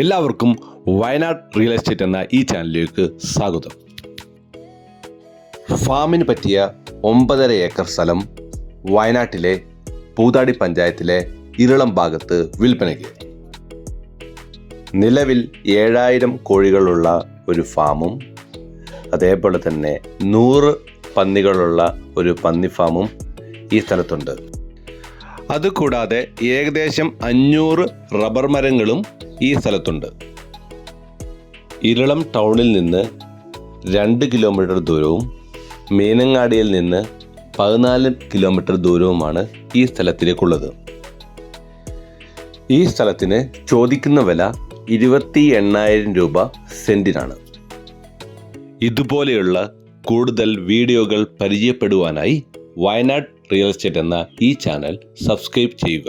എല്ലാവർക്കും Wayanad real estate എന്ന ഈ ചാനലിലേക്ക് സ്വാഗതം. ഫാമിന് പറ്റിയ ഒമ്പതര ഏക്കർ സ്ഥലം വയനാട്ടിലെ പൂതാടി പഞ്ചായത്തിലെ ഇരളം ഭാഗത്ത് വിൽപ്പനയ്ക്ക്. നിലവിൽ ഏഴായിരം കോഴികളുള്ള ഒരു ഫാമും അതേപോലെ തന്നെ നൂറ് പന്നികളുള്ള ഒരു പന്നി ഫാമും ഈ സ്ഥലത്തുണ്ട്. അതുകൂടാതെ ഏകദേശം അഞ്ഞൂറ് റബ്ബർ മരങ്ങളും ഈ സ്ഥലത്തുണ്ട്. ഇരളം ടൗണിൽ നിന്ന് രണ്ട് കിലോമീറ്റർ ദൂരവും മീനങ്ങാടിയിൽ നിന്ന് പതിനാല് കിലോമീറ്റർ ദൂരവുമാണ് ഈ സ്ഥലത്തിലേക്കുള്ളത്. ഈ സ്ഥലത്തിന് ചോദിക്കുന്ന വില ഇരുപത്തി എണ്ണായിരം രൂപ സെന്റിനാണ്. ഇതുപോലെയുള്ള കൂടുതൽ വീഡിയോകൾ പരിചയപ്പെടുവാനായി വയനാട് റിയൽ എസ്റ്റേറ്റ് എന്ന ഈ ചാനൽ സബ്സ്ക്രൈബ് ചെയ്യുക.